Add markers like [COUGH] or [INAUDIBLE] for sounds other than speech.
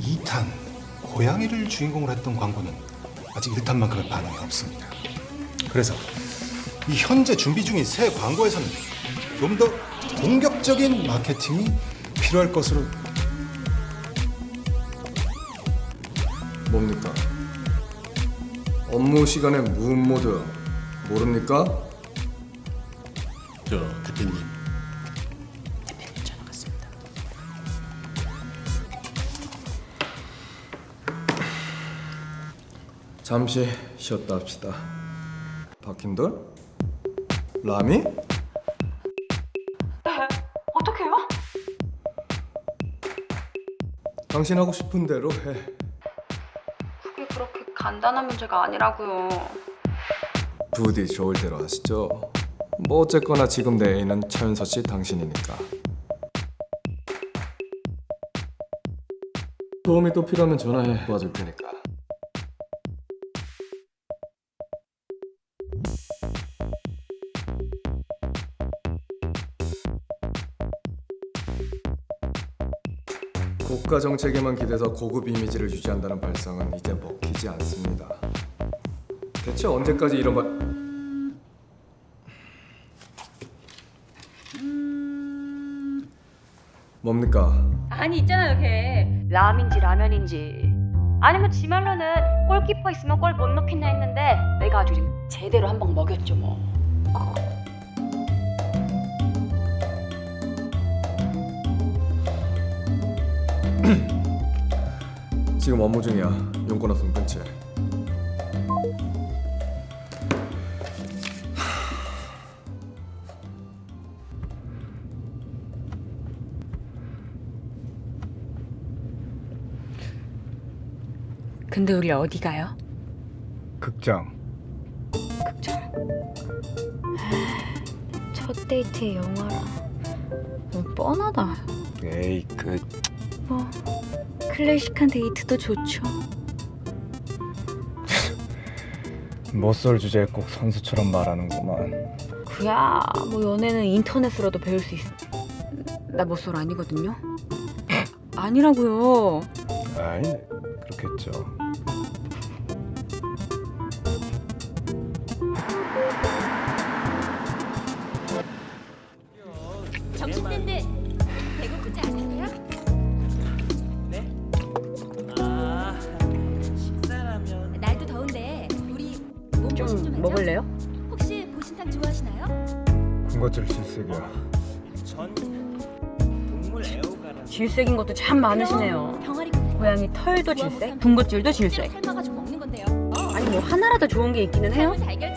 이 2탄 고양이를 주인공으로 했던 광고는 아직 1탄만큼의 반응이 없습니다. 그래서 이 현재 준비 중인 새 광고에서는 좀 더 공격적인 마케팅이 필요할 것으로 뭡니까? 업무 시간에 무음 모드 모릅니까? 저 대표님 잠시 쉬었다 합시다. 박힌돌? 라미? 어떡해요? 당신 하고 싶은 대로 해. 간단한 문제가 아니라고요. 부디 좋을 대로 하시죠. 뭐 어쨌거나 지금 내 애인은 차윤서 씨 당신이니까. 도움이 또 필요하면 전화해 도와줄 테니까. 국가 정책에만 기대서 고급 이미지를 유지한다는 발상은 이제 먹히지 않습니다. 대체 언제까지 이런 말? 뭡니까? 아니 있잖아요 걔 라면인지 라면인지 아니면 지 말로는 골키퍼 있으면 골 못 넣겠나 했는데 내가 아주 제대로 한 방 먹였죠 뭐 지금 업무 중이야. 용건 없으면 끊지. 근데 우리 어디 가요? 극장 첫 데이트에 영화라 뭐 뻔하다 에이 그 뭐 클래식한 데이트도 좋죠 못쏠 주제에 꼭 선수처럼 말하는구만. 그야 뭐 연애는 인터넷으로도 배울 수 있어 나 모쏠 아니거든요 [LAUGHS] 아니라고요 아이 그렇겠죠. 먹을래요? 혹시 보신탕 좋아하시나요? 군것질 실색이야. 전 동물 애호가라 질색인 것도 참 많으시네요 병아리 국 고양이 털도 질색, 군것질도 질색 삶아가지고 먹는 건데요. 아니 뭐 하나라도 좋은 게 있기는 해요? 달걀